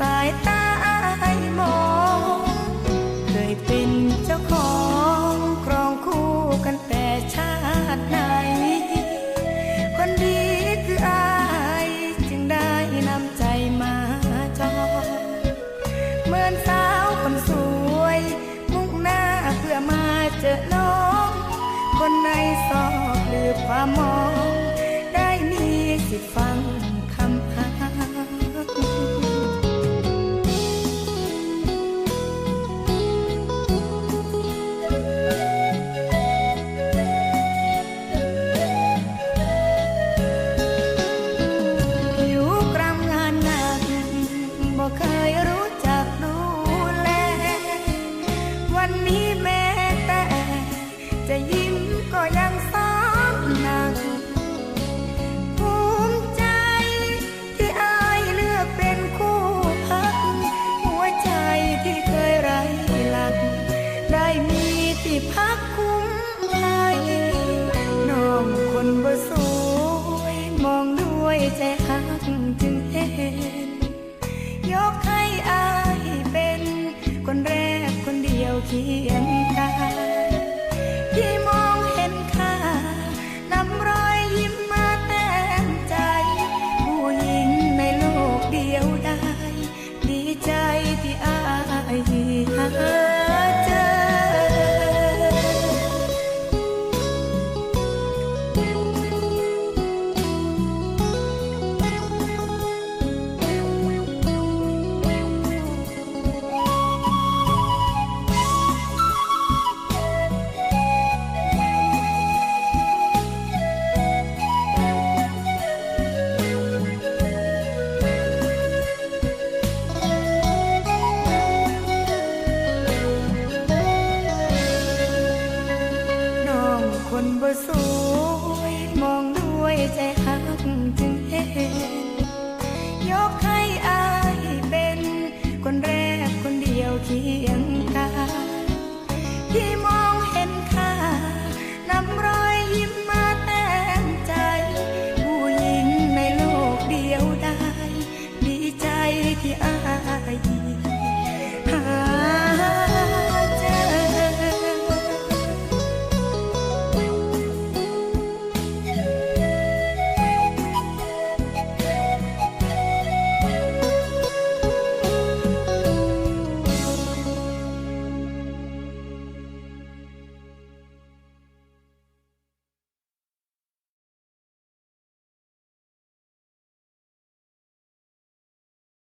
สายตาอายมอง เคยเป็นเจ้าของครองคู่กันแต่ชาติไหน คนดีคืออายจึงได้นำใจมาจองเหมือนสาวคนสวย มุ่งหน้าเพื่อมาเจอน้อง คนในสอบหรือความมอง มองด้วยใจหักจึงเห็น ยกให้อายเป็น คนแรกคนเดียวเคียงกาย ใจหักจึงเห็นยกให้อายเป็น คนแรกคนเดียวเคียง